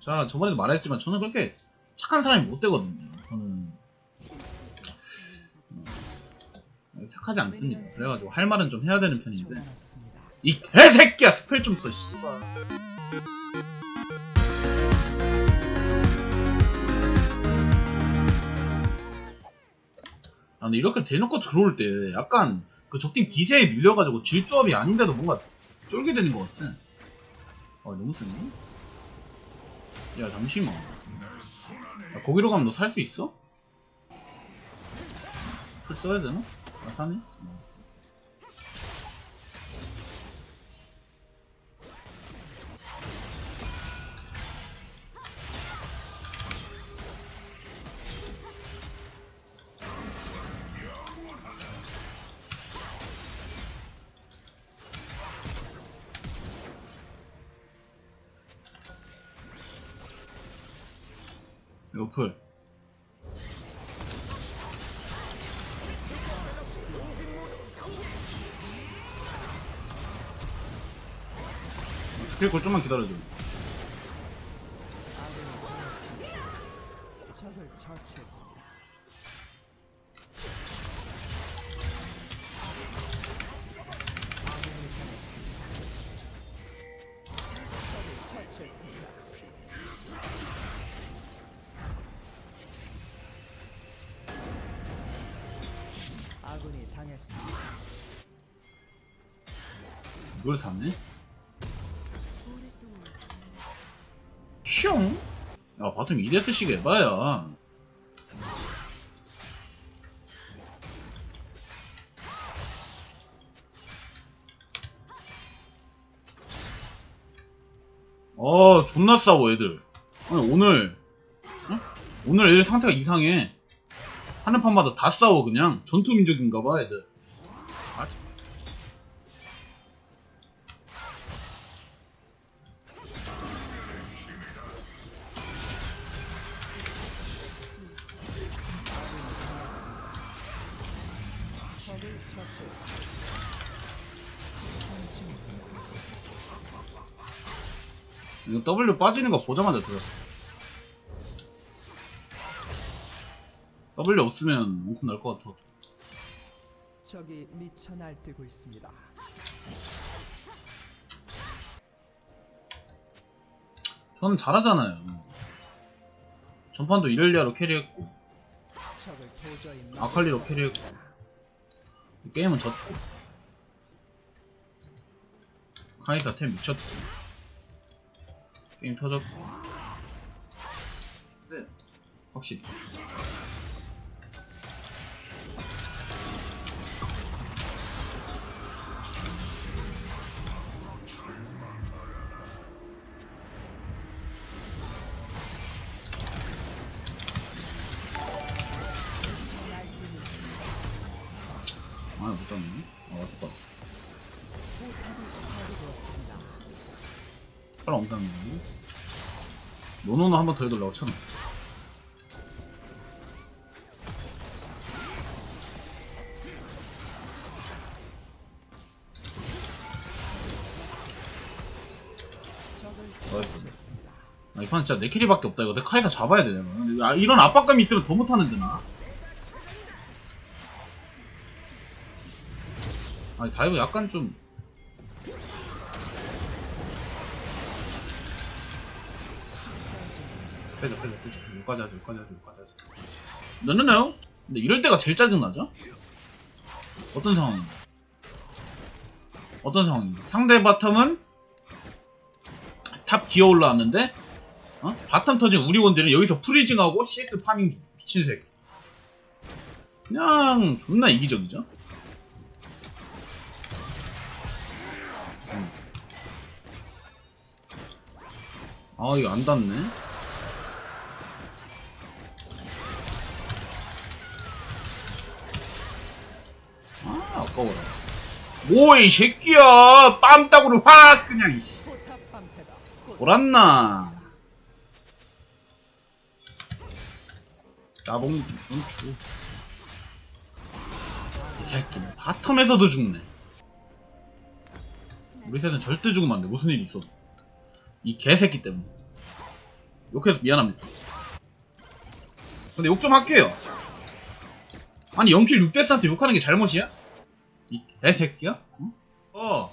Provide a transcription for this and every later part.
제가 저번에도 말했지만 저는 그렇게 착한 사람이 못 되거든요. 저는 음, 착하지 않습니다. 그래가지고 할 말은 좀 해야 되는 편인데 이 개새끼야 스펠 좀 써. 씨발. 아 근데 이렇게 대놓고 들어올 때 약간 그 적팀 기세에 밀려가지고 질조합이 아닌데도 뭔가 쫄게 되는 것 같아. 아 너무 세네. 야 잠시만. 야, 거기로 가면 너 살 수 있어? 풀 써야 되나? 아 사네. 어. 풀. 스킬 걸 좀만 기다려줘. 이걸 샀네? 슝! 야, 바텀 이데스식 에바야. 어, 존나 싸워, 애들. 아니, 오늘, 응? 오늘 애들 상태가 이상해. 하는 판마다 다 싸워, 그냥. 전투민족인가봐, 애들. 이거 W 빠지는 거 보자마자 들었어. W 없으면 엄청 날것 같아. 적이 미쳐 날뛰고 있습니다. 저는 잘하잖아요. 전판도 이렐리아로 캐리했고, 아칼리로 캐리했고, 게임은 졌고, 카이사 템 미쳤고, 게임 터졌고, 네, 확실히. 팔 엄청 있네. 노노는 한번 더 해달라고. 처치했습니다. 아, 이판 진짜 내 캐리밖에 없다. 이거 내 카이사 잡아야. 근데 아, 이런 압박감이 있으면 더 못하는데, 나. 아니, 다이브 약간 좀. 빼자, 빼자, 빼자. 여기까지 하자, 여기까지 하자, 여기까지 하자. 너너너 근데 이럴 때가 제일 짜증나죠? 어떤 상황이? 어떤 상황이? 상대 바텀은 탑 기어 올라왔는데 어? 바텀 터진 우리 원딜은 여기서 프리징하고 CS 파밍 중 미친 새끼 그냥 존나 이기적이죠 음. 아 이거 안 닿네 아 아까워라 뭐이 새끼야 빰따구를 확 그냥 이씨. 돌았나? 나봉 좀 주. 이 새끼는 바텀에서도 죽네. 우리 셋은 절대 죽으면 안 돼. 무슨 일 있어? 이 개새끼 때문에. 욕해서 미안합니다. 근데 욕 좀 할게요. 아니 0킬 6데스한테 욕하는 게 잘못이야? 이 개새끼야? 응? 어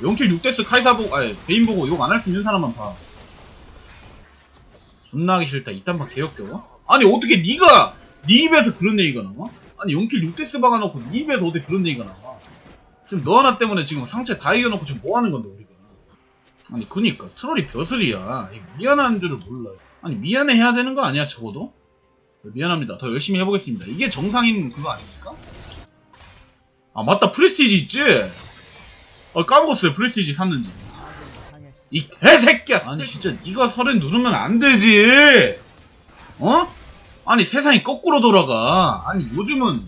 0킬 6데스 카이사 보고 아니 베인 보고 욕 안 할 수 있는 사람만 봐. 존나 하기 싫다. 이딴 말 개역겨워? 아니 어떻게 네가 네 입에서 그런 얘기가 나와? 아니 0킬 6데스 박아놓고 네 입에서 어떻게 그런 얘기가 나와? 지금 너 하나 때문에 지금 상체 다 이겨놓고 지금 뭐 하는 건데 우리가? 아니 그니까 트롤이 벼슬이야. 미안한 줄을 몰라. 아니 미안해 해야 되는 거 아니야 적어도? 미안합니다. 더 열심히 해보겠습니다. 이게 정상인 그거 아닙니까? 아 맞다 프레스티지 있지? 어 까먹었어요 프레스티지 샀는지. 이 개새끼야! 아니 진짜 네가 서른 누르면 안 되지! 어? 아니 세상이 거꾸로 돌아가. 아니 요즘은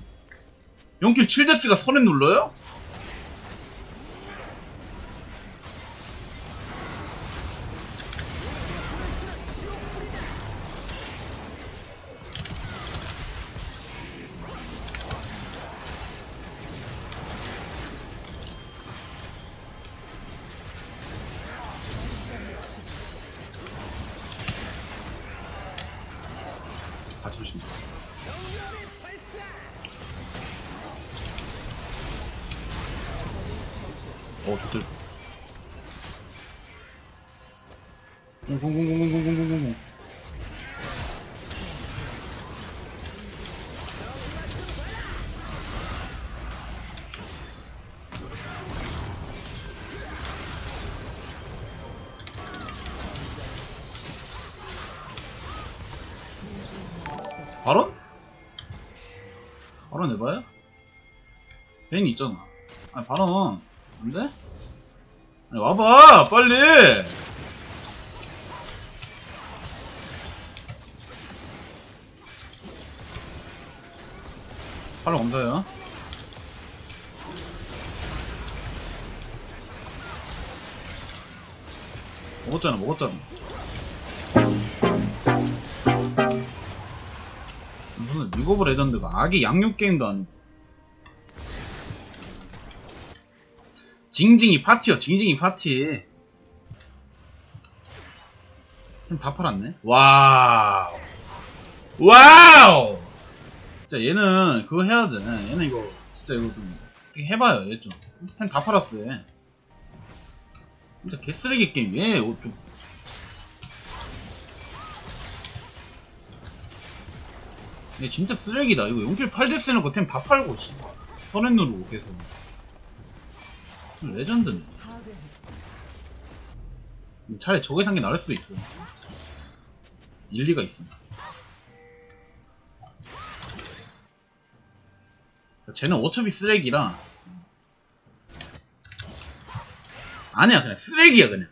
0킬 7데스가 서른 눌러요? 공공공공공공공공. 발언? 발언 해봐요? 베인이 있잖아. 아니, 발언. 안 돼? 아니, 와봐! 빨리! 발언 온다요? 먹었잖아, 먹었잖아. 무슨 리그 오브 레전드가 악의 양육 게임도 아니고 징징이 파티요 징징이 파티 다 팔았네 와우 와우 진짜 얘는 그거 해야 돼 얘는 이거 진짜 이거 좀 해봐요 얘좀템다 팔았어 얘 진짜 개쓰레기 게임 얘 어, 좀 얘 진짜 쓰레기다. 이거 용길 8데스 놓고 템다 팔고, 씨. 선행 누르고 계속. 레전드네. 차라리 저게 산게 나을 수도 있어. 일리가 있어. 쟤는 어차피 쓰레기라. 아니야, 그냥 쓰레기야, 그냥.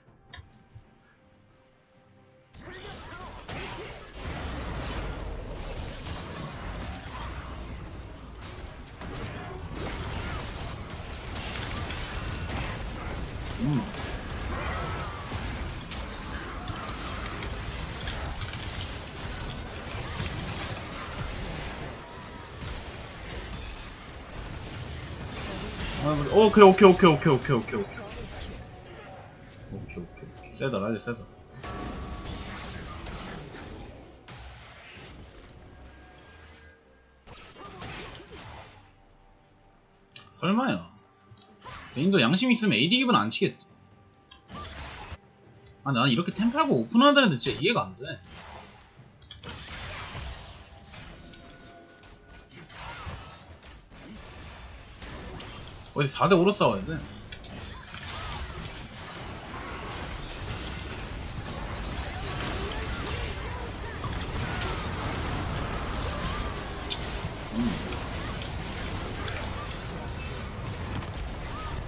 아, 그래. 어, 그래, 오케이, 오케이, 오케이, 오케이, 오케이, 오케이. 오케이, 오케이. 세다, 라지 세다. 설마요. 개인도 양심 있으면 AD 기분 안 치겠지. 아, 난 이렇게 템플하고 오픈하는 애들 진짜 이해가 안 돼. 어디 4대 5로 싸워야 돼. 음.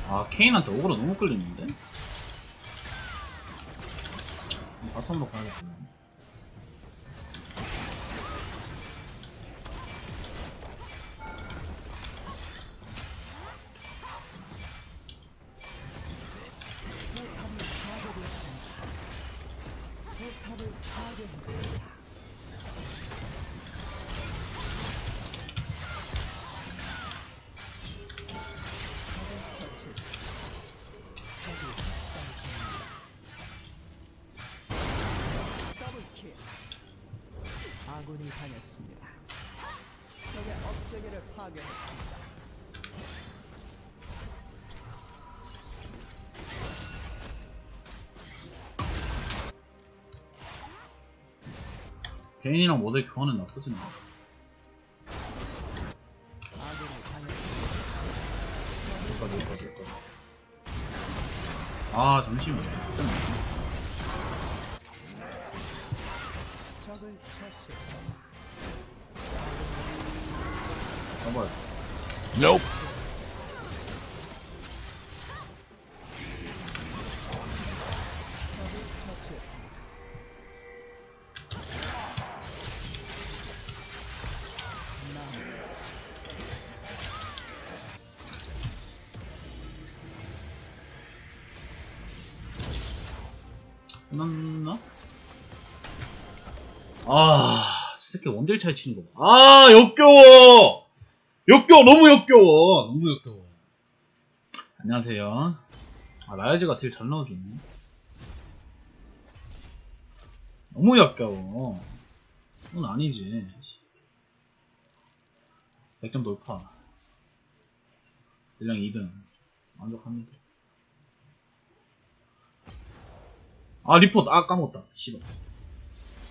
아, 케인한테 오그로 너무 끌리는데? 바텀으로 가야겠다. 아군이 당했습니다. 적의 업체계를 파괴했습니다. 베인이랑 모델 교환은 나쁘진 않아. 아, 잠시만. 잡아요. Nope. 끝났나? 아, 저 새끼 원딜 차이 치는 거 봐. 아, 역겨워! 역겨워! 너무 역겨워! 너무 역겨워. 안녕하세요. 아, 라이즈가 딜잘 넣어주네. 너무 역겨워. 그건 아니지. 100점 돌파. 딜량 2등. 만족합니다. 아, 리포트. 아, 까먹었다. 씨발.